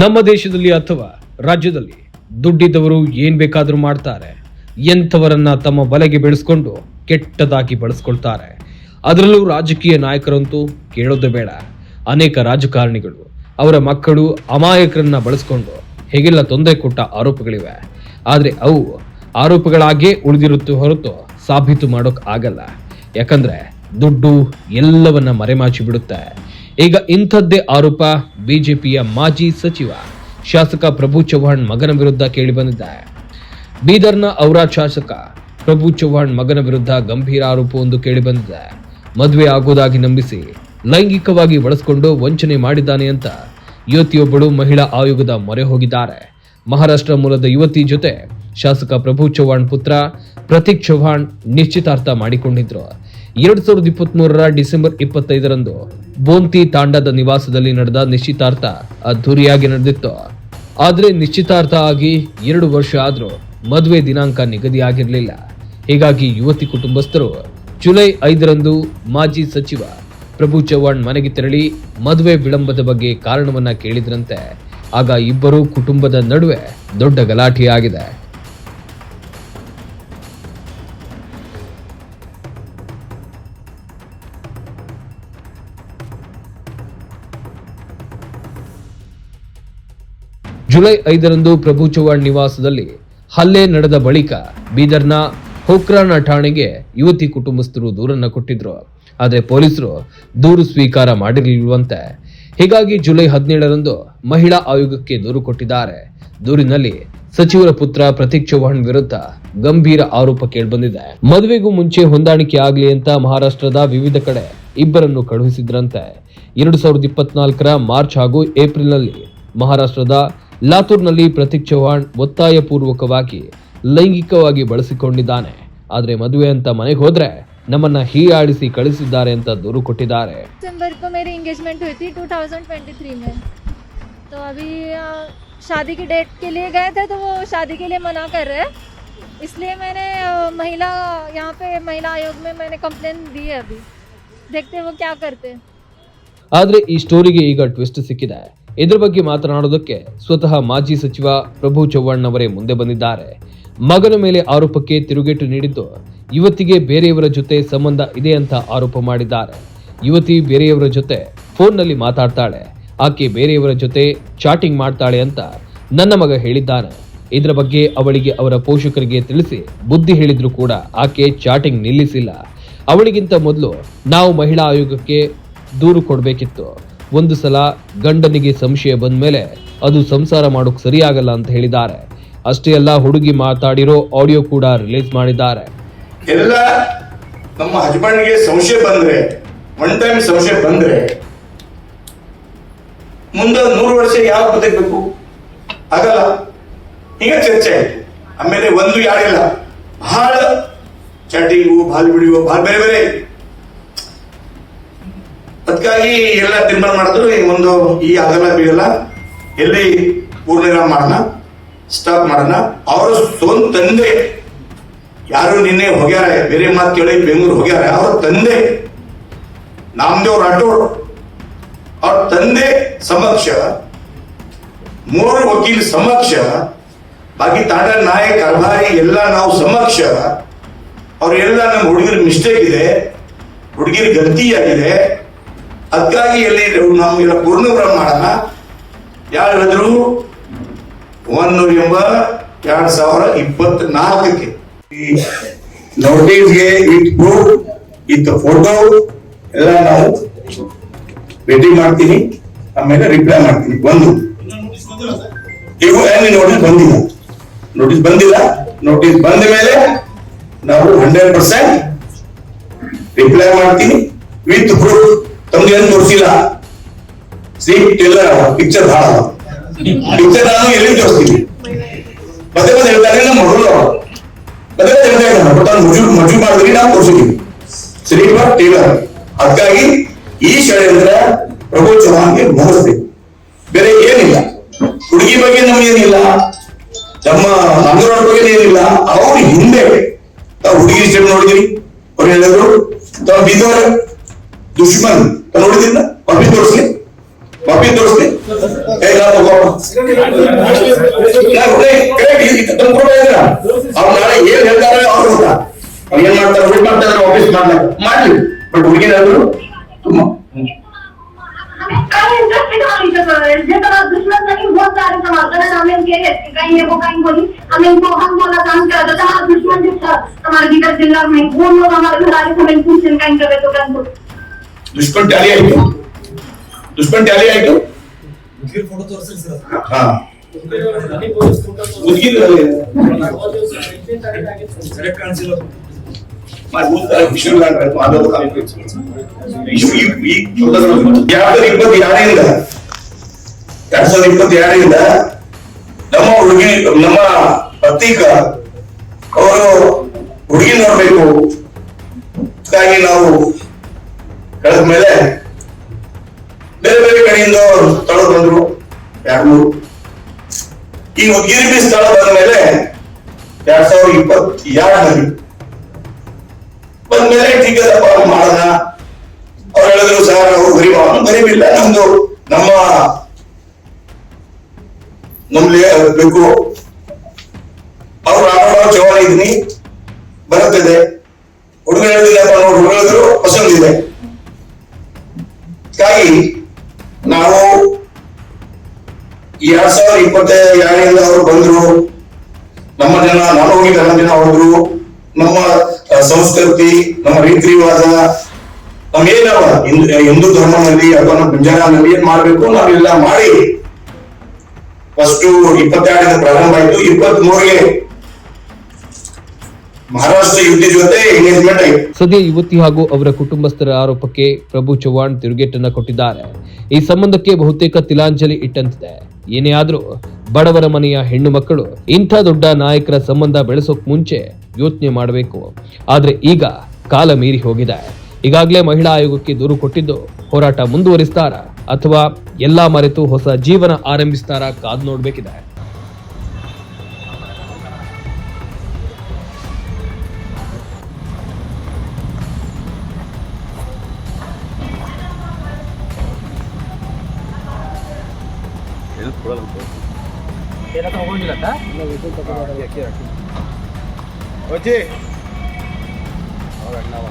ನಮ್ಮ ದೇಶದಲ್ಲಿ ಅಥವಾ ರಾಜ್ಯದಲ್ಲಿ ದುಡ್ಡಿದ್ದವರು ಏನ್ ಬೇಕಾದರೂ ಮಾಡ್ತಾರೆ. ಎಂಥವರನ್ನ ತಮ್ಮ ಬಲೆಗೆ ಬೆಳೆಸ್ಕೊಂಡು ಕೆಟ್ಟದಾಗಿ ಬಳಸ್ಕೊಳ್ತಾರೆ. ಅದರಲ್ಲೂ ರಾಜಕೀಯ ನಾಯಕರಂತೂ ಕೇಳೋದು ಬೇಡ. ಅನೇಕ ರಾಜಕಾರಣಿಗಳು ಅವರ ಮಕ್ಕಳು ಅಮಾಯಕರನ್ನ ಬಳಸ್ಕೊಂಡು ಹೇಗೆಲ್ಲ ತೊಂದರೆ ಕೊಟ್ಟ ಆರೋಪಗಳಿವೆ. ಆದರೆ ಅವು ಆರೋಪಗಳಾಗೇ ಉಳಿದಿರುತ್ತೆ ಹೊರತು ಸಾಬೀತು ಮಾಡೋಕ್ ಆಗಲ್ಲ. ಯಾಕಂದ್ರೆ ದುಡ್ಡು ಎಲ್ಲವನ್ನ ಮರೆಮಾಚಿ ಬಿಡುತ್ತೆ ಈಗ ಇಂಥದ್ದೇ ಆರೋಪ ಬಿಜೆಪಿಯ ಮಾಜಿ ಸಚಿವ ಶಾಸಕ ಪ್ರಭು ಚವ್ಹಾಣ್ ಮಗನ ವಿರುದ್ಧ ಕೇಳಿಬಂದಿದೆ ಬೀದರ್ನ ಔರಾ ಶಾಸಕ ಪ್ರಭು ಚವ್ಹಾಣ್ ಮಗನ ವಿರುದ್ಧ ಗಂಭೀರ ಆರೋಪವೊಂದು ಕೇಳಿಬಂದಿದೆ ಮದುವೆ ಆಗೋದಾಗಿ ನಂಬಿಸಿ ಲೈಂಗಿಕವಾಗಿ ಬಳಸಿಕೊಂಡು ವಂಚನೆ ಮಾಡಿದ್ದಾನೆ ಅಂತ ಯುವತಿಯೊಬ್ಬಳು ಮಹಿಳಾ ಆಯೋಗದ ಮೊರೆ ಹೋಗಿದ್ದಾರೆ. ಮಹಾರಾಷ್ಟ್ರ ಮೂಲದ ಯುವತಿ ಜೊತೆ ಶಾಸಕ ಪ್ರಭು ಚವ್ಹಾಣ್ ಪುತ್ರ ಪ್ರತೀಕ್ ಚವ್ಹಾಣ್ ನಿಶ್ಚಿತಾರ್ಥ ಮಾಡಿಕೊಂಡಿದ್ರು. ಎರಡ್ ಸಾವಿರದ ಇಪ್ಪತ್ತ್ ಡಿಸೆಂಬರ್ ಇಪ್ಪತ್ತೈದರಂದು ಬೋಂತಿ ತಾಂಡದ ನಿವಾಸದಲ್ಲಿ ನಡೆದ ನಿಶ್ಚಿತಾರ್ಥ ಅದ್ಧೂರಿಯಾಗಿ ನಡೆದಿತ್ತು. ಆದರೆ ನಿಶ್ಚಿತಾರ್ಥ ಆಗಿ ಎರಡು ವರ್ಷ ಆದರೂ ಮದುವೆ ದಿನಾಂಕ ನಿಗದಿಯಾಗಿರಲಿಲ್ಲ. ಹೀಗಾಗಿ ಯುವತಿ ಕುಟುಂಬಸ್ಥರು ಜುಲೈ ಐದರಂದು ಮಾಜಿ ಸಚಿವ ಪ್ರಭು ಚವ್ಹಾಣ್ ಮನೆಗೆ ತೆರಳಿ ಮದುವೆ ವಿಳಂಬದ ಬಗ್ಗೆ ಕಾರಣವನ್ನ ಕೇಳಿದ್ರಂತೆ. ಆಗ ಇಬ್ಬರು ಕುಟುಂಬದ ನಡುವೆ ದೊಡ್ಡ ಗಲಾಟೆಯಾಗಿದೆ. ಜುಲೈ ಐದರಂದು ಪ್ರಭು ಚವ್ಹಾಣ್ ನಿವಾಸದಲ್ಲಿ ಹಲ್ಲೆ ನಡೆದ ಬಳಿಕ ಬೀದರ್ನ ಹೋಕ್ರಾನ ಠಾಣೆಗೆ ಯುವತಿ ಕುಟುಂಬಸ್ಥರು ದೂರನ್ನ ಕೊಟ್ಟಿದ್ರು. ಆದರೆ ಪೊಲೀಸರು ದೂರು ಸ್ವೀಕಾರ ಮಾಡಿರಲಿರುವಂತೆ ಹೀಗಾಗಿ ಜುಲೈ ಹದಿನೇಳರಂದು ಮಹಿಳಾ ಆಯೋಗಕ್ಕೆ ದೂರು ಕೊಟ್ಟಿದ್ದಾರೆ. ದೂರಿನಲ್ಲಿ ಸಚಿವರ ಪುತ್ರ ಪ್ರತೀಕ್ ಚವ್ಹಾಣ್ ವಿರುದ್ಧ ಗಂಭೀರ ಆರೋಪ ಕೇಳಿಬಂದಿದೆ. ಮದುವೆಗೂ ಮುಂಚೆ ಹೊಂದಾಣಿಕೆ ಆಗಲಿ ಅಂತ ಮಹಾರಾಷ್ಟ್ರದ ವಿವಿಧ ಕಡೆ ಇಬ್ಬರನ್ನು ಕಳುಹಿಸಿದ್ರಂತೆ. ಎರಡು ಸಾವಿರದ ಇಪ್ಪತ್ನಾಲ್ಕರ ಮಾರ್ಚ್ ಹಾಗೂ ಏಪ್ರಿಲ್ನಲ್ಲಿ ಮಹಾರಾಷ್ಟ್ರದ ಲಾತೂರ್ನಲ್ಲಿ ಪ್ರತೀಕ್ ಚವ್ಹಾಣ್ ಒತ್ತಾಯಪೂರ್ವಕವಾಗಿ ಲೈಂಗಿಕವಾಗಿ ಬಳಸಿಕೊಂಡಿದ್ದಾನೆ ಆದರೆ ಮದುವೆ ಅಂತ ಮನೆಗೆ ಹೋದ್ರೆ ನಮ್ಮನ್ನ ಹೀಯಾಡಿಸಿ ಕಳಿಸಿದ್ದಾರೆ ಅಂತ ದೂರು ಕೊಟ್ಟಿದ್ದಾರೆ दिसंबर को मेरी इंगेजमेंट हुई थी 2023 में तो अभी अ, शादी की डेट के लिए गए थे तो वो शादी के लिए मना कर रहे हैं इसलिए मैंने अ, महिला यहाँ पे महिला आयोग में मैंने कंप्लेन दी है अभी देखते हैं वो क्या करते हैं ಆದ್ರೆ ಈ ಸ್ಟೋರಿಗೆ ಈಗ ಟ್ವಿಸ್ಟ್ ಸಿಕ್ಕಿದೆ ಇದ್ರ ಬಗ್ಗೆ ಮಾತನಾಡೋದಕ್ಕೆ ಸ್ವತಃ ಮಾಜಿ ಸಚಿವ ಪ್ರಭು ಚವ್ಹಾಣ್ ಅವರೇ ಮುಂದೆ ಬಂದಿದ್ದಾರೆ. ಮಗನ ಮೇಲೆ ಆರೋಪಕ್ಕೆ ತಿರುಗೇಟು ನೀಡಿದ್ದು ಯುವತಿಗೆ ಬೇರೆಯವರ ಜೊತೆ ಸಂಬಂಧ ಇದೆ ಅಂತ ಆರೋಪ ಮಾಡಿದ್ದಾರೆ. ಯುವತಿ ಬೇರೆಯವರ ಜೊತೆ ಫೋನ್ನಲ್ಲಿ ಮಾತಾಡ್ತಾಳೆ. ಆಕೆ ಬೇರೆಯವರ ಜೊತೆ ಚಾಟಿಂಗ್ ಮಾಡ್ತಾಳೆ ಅಂತ ನನ್ನ ಮಗ ಹೇಳಿದ್ದಾನೆ. ಇದರ ಬಗ್ಗೆ ಅವಳಿಗೆ ಅವರ ಪೋಷಕರಿಗೆ ತಿಳಿಸಿ ಬುದ್ಧಿ ಹೇಳಿದ್ರು ಕೂಡ ಆಕೆ ಚಾಟಿಂಗ್ ನಿಲ್ಲಿಸಿಲ್ಲ. ಅವಳಿಗಿಂತ ಮೊದಲು ನಾವು ಮಹಿಳಾ ಆಯೋಗಕ್ಕೆ ದೂರು ಕೊಡಬೇಕಿತ್ತು. ಒಂದು ಸಲ ಗಂಡನಿಗೆ ಸಂಶಯ ಬಂದ ಮೇಲೆ ಅದು ಸಂಸಾರ ಮಾಡೋಕ್ ಸರಿಯಾಗಲ್ಲ ಅಂತ ಹೇಳಿದ್ದಾರೆ. ಅಷ್ಟೇ ಅಲ್ಲ, ಹುಡುಗಿ ಮಾತಾಡಿರೋ ಆಡಿಯೋ ಕೂಡ ರಿಲೀಸ್ ಮಾಡಿದ್ದಾರೆ. ಎಲ್ಲ ನಮ್ಮ ಹಸ್ಬೆಂಡ್ಗೆ ಸಂಶಯ ಬಂದ್ರೆ ಒನ್ ಟೈಮ್ ಸಂಶಯ ಬಂದ್ರೆ, ಮುಂದೆ ನೂರು ವರ್ಷ ಯಾವ ಬದುಕಬೇಕು? ಆಗಲ್ಲ. ಈಗ ಚರ್ಚೆ ಆಯ್ತು. ಆಮೇಲೆ ಒಂದು ಯಾರಿಲ್ಲ. ಬಹಳ ಚಾಟಿಂಗು ಬಾಲ್ ಬಿಡಿಯೋ ಬಾಲ್ ಬೇರೆ ಬೇರೆ. ಅದಕ್ಕಾಗಿ ಎಲ್ಲ ತೀರ್ಮಾನ ಮಾಡಿದ್ರು. ಒಂದು ಈ ಆಗಲ್ಲ ಬೀಗಲ್ಲ ಎಲ್ಲಿ ಪೂರ್ಣಿರಾಮ್ ಮಾಡೋಣ ಸ್ಟಾಪ್ ಮಾಡೋಣ. ಅವರ ಸ್ವಂತ ತಂದೆ ಯಾರು ನಿನ್ನೆ ಹೋಗ್ಯಾರ? ಬೇರೆ ಮಾತು ಕೇಳಿ ಬೆಂಗಳೂರು ಹೋಗ್ಯಾರ? ಅವ್ರ ತಂದೆ ನಾಮದೇವ್ ರಾಠೋಡ್ ಅವ್ರ ತಂದೆ ಸಮಕ್ಷ, ಮೂರು ವಕೀಲ ಸಮಕ್ಷ, ಬಾಕಿ ತಾಂಡ ನಾಯಕ್ ಅರ್ಭಾರಿ ಎಲ್ಲ ನಾವು ಸಮಕ್ಷ, ಅವ್ರೆಲ್ಲ ನಮ್ಮ ಹುಡುಗಿರ್ ಮಿಸ್ಟೇಕ್ ಇದೆ. ಹುಡುಗಿರ ಗಲ್ತಿಯಾಗಿದೆ. ಅದಕ್ಕಾಗಿ ಎಲ್ಲಿ ನಾವು ಎಲ್ಲ ಬ್ರಹ್ಮ ಮಾಡೋಣ. ಯಾರು ಹೇಳಿದ್ರು? ಒನ್ ನವೆಂಬರ್ ಎರಡ್ ಸಾವಿರ ಇಪ್ಪತ್ನಾಲ್ಕಕ್ಕೆ. ನೋಟಿಸ್ಗೆ ಇಟ್ ಪ್ರೂಫ್ ವಿತ್ ಫೋಟೋ, ಎಲ್ಲ ನಾವು ಭೇಟಿ ಮಾಡ್ತೀನಿ. ಆಮೇಲೆ ರಿಪ್ಲೈ ಮಾಡ್ತೀನಿ. ಒಂದು. ಇವು ಏನು ನೋಟಿಸ್ ಬಂದಿಲ್ಲ. ನೋಟಿಸ್ ಬಂದಿಲ್ಲ. ನೋಟಿಸ್ ಬಂದ ಮೇಲೆ ನಾವು ಹಂಡ್ರೆಡ್ ಪರ್ಸೆಂಟ್ ರಿಪ್ಲೈ ಮಾಡ್ತೀನಿ. ವಿತ್ ಪ್ರೂಫ್ ತಮ್ಗೆ ಏನು ತೋರಿಸಿಲ್ಲ ಸಿ ಟೇಲರ್ ಪಿಕ್ಚರ್ ಭಾಳ ಪಿಕ್ಚರ್ ನಾನು ಎಲ್ಲಿ ತೋರಿಸ್ತೀನಿ? ಪದೇ ಪದೇ ಹೇಳ್ತಾರೆ ನಮ್ಮ ಮಗಳು ಪದೇ ಪದೇ ಹೇಳ್ತಾ ಇದ್ದಾನೆ ಬಟ್ ಅವ್ನು ಮಜೂರ್ ಮಜೂರ್ ಮಾಡಿದ್ರಿ ನಾವು ತೋರಿಸಿದೀವಿ ಬಾ ಟೇಲರ್ ಅದಕ್ಕಾಗಿ ಈ ಷಡ್ಯಂತ್ರ ಪ್ರಭು ಚೌಹಾನ್ಗೆ ಮುಗಿಸ್ಬೇಕು ಬೇರೆ ಏನಿಲ್ಲ. ಹುಡುಗಿ ಬಗ್ಗೆ ನಮ್ಗೇನಿಲ್ಲ. ನಮ್ಮ ಮಂಗಳವ್ರ ಬಗ್ಗೆ ಏನಿಲ್ಲ. ಅವ್ರ ಹಿಂದೆ ಹುಡುಗಿ ಸ್ಟೆಪ್ ನೋಡಿದ್ವಿ. ಅವ್ರು ಹೇಳಿದ್ರು, ತಾವು ಬಿದ್ದವ್ರೆ, ದುಶ್ಮನ್. ತಾವ್ ನೋಡಿದ್ರಿಂದ ಪಪ್ಪಿ ತೋರಿಸ್ಲಿ ಪಪ್ಪಿ ತೋರಿಸ್ಲಿ ಏ, ನಾನು ಒಬ್ಬ- ನಾನು ಒಳ್ಳೆ correct ಇದು ತಂದು ಕೊಡ್ತಾ ಇದ್ದೀರಾ? ಅವ್ರು ನಾಳೆ ಏನ್ ಹೇಳ್ತಾರೆ ಅವ್ರು ಗೊತ್ತಾ? ಅವ್ರು ಏನ್ ಮಾಡ್ತಾರೆ ಬಿಟ್ ಮಾಡ್ತಾರೆ ಆಫೀಸ್ ಮಾಡ್ತಾರೆ ಮಾಡ್ಲಿ ಬಟ್ ಹುಡುಗಿನವರು ತುಂಬಾ हमें कहीं इंटरेस्ट नहीं होनी चाहिए जिस तरह दुश्मन नहीं बहुत सारे सवाल कर हमें इनके कहीं ये वो कहीं बोली हमें इनको हम बोला काम कर देता हमारा दुश्मन जो था हमारे गीता जिला में वो लोग हमारे घर आके हमें पूछन कहीं कर तो कर दो ದುಷ್ಮನ್ ಟ್ಯಾಲಿ ಆಯ್ತು. ದುಷ್ಮನ್ ಟ್ಯಾಲಿ ಆಯ್ತು. ಹಾ. ಮುದುಕಿದ ಎರಡ್ ಸಾವಿರದ ಇಪ್ಪತ್ತು ಎರಡರಿಂದ ಎರಡ್ ಸಾವಿರದ ಇಪ್ಪತ್ತು ಎರಡರಿಂದ ನಮ್ಮ ಹುಡುಗಿ ನಮ್ಮ ಪತ್ರಿಕ ಅವರು ಹುಡುಗಿ ನೋಡ್ಬೇಕು. ಹಾಗಾಗಿ ನಾವು ಕಳೆದ ಮೇಲೆ ಬೇರೆ ಬೇರೆ ಕಡೆಯಿಂದ ಸ್ಥಳ ಬಂದ್ರು ಯಾರು ಈ ಗಿರಿಬಿ ಸ್ಥಳ ಬಂದ ಮೇಲೆ ಎರಡ್ ಸಾವಿರದ ಇಪ್ಪತ್ ಎರಡರಲ್ಲಿ ಬಂದ್ಮೇಲೆ ಟೀಕದಪ್ಪ ಮಾಡೋಣ ಅವ್ರು ಹೇಳಿದ್ರು, ಸರ್, ನಾವು ಗರೀಬ ಅವ್ನು ಗರೀಬ್ ಇಲ್ಲ, ನಮ್ದು ನಮ್ಮ ನಮ್ಗೆ ಬೇಕು. ಅವ್ರು ಆಡೋ ಜವಾನ ಇದೀನಿ ಬರುತ್ತದೆ. ಹುಡುಗ ಹೇಳಿದ್ರೆ ನೋಡಿ ಹುಡುಗ ಹೇಳಿದ್ರು ಪಸಂದ್ ಇದೆ ಹೀಗಾಗಿ ನಾವು ಎರಡ್ ಸಾವಿರದ ಇಪ್ಪತ್ತ ಎರಡರಿಂದ ಅವರು ಬಂದ್ರು ನಮ್ಮ ಜನ ನಾನು ಹೋಗಿ ನಮ್ಮ ಜನ ಹೋದ್ರು ನಮ್ಮ ಸಂಸ್ಕೃತಿ, ನಮ್ಮ ರೀತಿ ರಿವಾಜ ನಮ್ಗೇನವ ಹಿಂದೂ ಧರ್ಮದಲ್ಲಿ, ಅಥವಾ ನಮ್ಮ ಜನದಲ್ಲಿ ಏನ್ ಮಾಡ್ಬೇಕು ನಾವೆಲ್ಲ ಮಾಡಿ. ಫಸ್ಟ್ ಇಪ್ಪತ್ತೆರಡರಿಂದ ಪ್ರಾರಂಭ ಆಯ್ತು. ಇಪ್ಪತ್ತ್ ಸದ್ಯ ಯುವತಿ ಹಾಗೂ ಅವರ ಕುಟುಂಬಸ್ಥರ ಆರೋಪಕ್ಕೆ ಪ್ರಭು ಚವ್ಹಾಣ್ ತಿರುಗೇಟನ್ನ ಕೊಟ್ಟಿದ್ದಾರೆ. ಈ ಸಂಬಂಧಕ್ಕೆ ಬಹುತೇಕ ತಿಲಾಂಜಲಿ ಇಟ್ಟಂತಿದೆ. ಏನೇ ಆದ್ರೂ ಬಡವರ ಮನೆಯ ಹೆಣ್ಣು ಮಕ್ಕಳು ಇಂಥ ದೊಡ್ಡ ನಾಯಕರ ಸಂಬಂಧ ಬೆಳೆಸೋಕ್ ಮುಂಚೆ ಯೋಚನೆ ಮಾಡಬೇಕು. ಆದ್ರೆ ಈಗ ಕಾಲ ಮೀರಿ ಹೋಗಿದೆ. ಈಗಾಗಲೇ ಮಹಿಳಾ ಆಯೋಗಕ್ಕೆ ದೂರು ಕೊಟ್ಟಿದ್ದು ಹೋರಾಟ ಮುಂದುವರಿಸ್ತಾರ ಅಥವಾ ಎಲ್ಲಾ ಮರೆತು ಹೊಸ ಜೀವನ ಆರಂಭಿಸ್ತಾರ ಕಾದ್ ನೋಡ್ಬೇಕಿದೆ. ತಗೊಂಡಿಲ್ಲ ಅಜ್ಜಿ ಅವ್ರ ಅಣ್ಣವ